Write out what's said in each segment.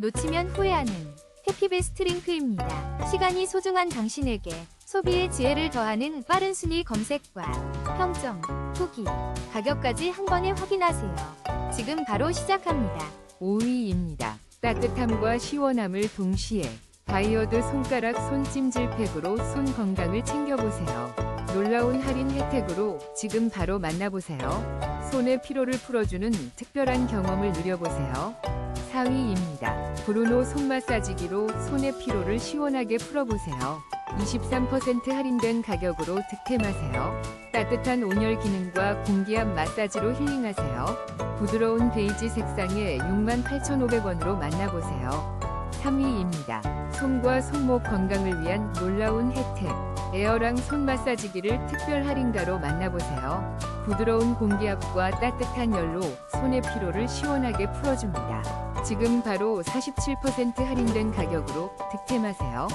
놓치면 후회하는 해피베스트 링크입니다. 시간이 소중한 당신에게 소비의 지혜를 더하는 빠른 순위 검색과 평점, 후기, 가격까지 한 번에 확인하세요. 지금 바로 시작합니다. 5위입니다. 따뜻함과 시원함을 동시에 바이어드 손가락 손찜질 팩으로 손 건강을 챙겨보세요. 놀라운 할인 혜택으로 지금 바로 만나보세요. 손의 피로를 풀어주는 특별한 경험을 누려보세요. 4위입니다. 브루노 손 마사지기로 손의 피로를 시원하게 풀어보세요. 23% 할인된 가격으로 득템하세요. 따뜻한 온열 기능과 공기압 마사지로 힐링하세요. 부드러운 베이지 색상의 68,500원으로 만나보세요. 3위입니다. 손과 손목 건강을 위한 놀라운 혜택. 에어랑 손 마사지기를 특별 할인가로 만나보세요. 부드러운 공기압과 따뜻한 열로 손의 피로를 시원하게 풀어줍니다. 지금 바로 47% 할인된 가격으로 득템하세요.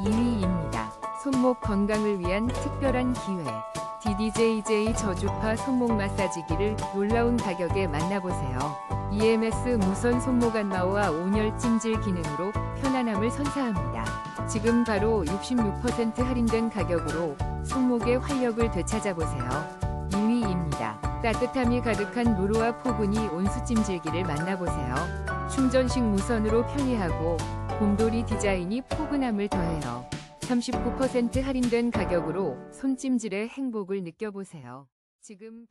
2위입니다. 손목 건강을 위한 특별한 기회. DDJJ 저주파 손목 마사지기를 놀라운 가격에 만나보세요. EMS 무선 손목 안마와 온열 찜질 기능으로 편안함을 선사합니다. 지금 바로 66% 할인된 가격으로 손목의 활력을 되찾아보세요. 2위입니다. 따뜻함이 가득한 루루와 포근이 온수 찜질기를 만나보세요. 충전식 무선으로 편리하고 곰돌이 디자인이 포근함을 더해요. 39% 할인된 가격으로 손찜질의 행복을 느껴보세요. 지금